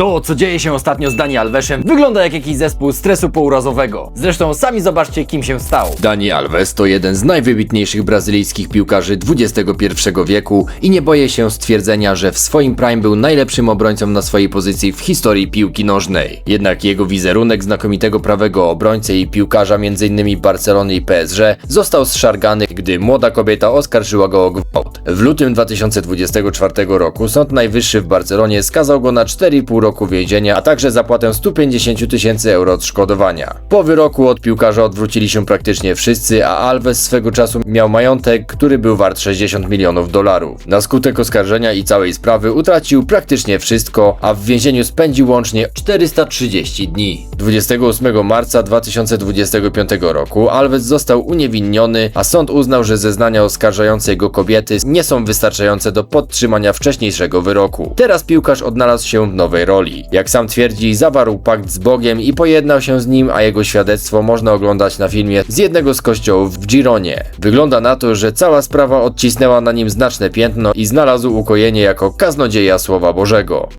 To, co dzieje się ostatnio z Dani Alvesem, wygląda jak jakiś zespół stresu pourazowego. Zresztą sami zobaczcie, kim się stał. Dani Alves to jeden z najwybitniejszych brazylijskich piłkarzy XXI wieku i nie boję się stwierdzenia, że w swoim prime był najlepszym obrońcą na swojej pozycji w historii piłki nożnej. Jednak jego wizerunek znakomitego prawego obrońcy i piłkarza m.in. Barcelony i PSG został zszargany, gdy młoda kobieta oskarżyła go o gwałt. W lutym 2024 roku Sąd Najwyższy w Barcelonie skazał go na 4,5 roku więzienia, a także zapłatę 150 tysięcy euro odszkodowania. Po wyroku od piłkarza odwrócili się praktycznie wszyscy, a Alves swego czasu miał majątek, który był wart 60 milionów dolarów. Na skutek oskarżenia i całej sprawy utracił praktycznie wszystko, a w więzieniu spędził łącznie 430 dni. 28 marca 2025 roku Alves został uniewinniony, a sąd uznał, że zeznania oskarżającej go kobiety nie są wystarczające do podtrzymania wcześniejszego wyroku. Teraz piłkarz odnalazł się w nowej Jak sam twierdzi, zawarł pakt z Bogiem i pojednał się z nim, a jego świadectwo można oglądać na filmie z jednego z kościołów w Gironie. Wygląda na to, że cała sprawa odcisnęła na nim znaczne piętno i znalazł ukojenie jako kaznodzieja Słowa Bożego.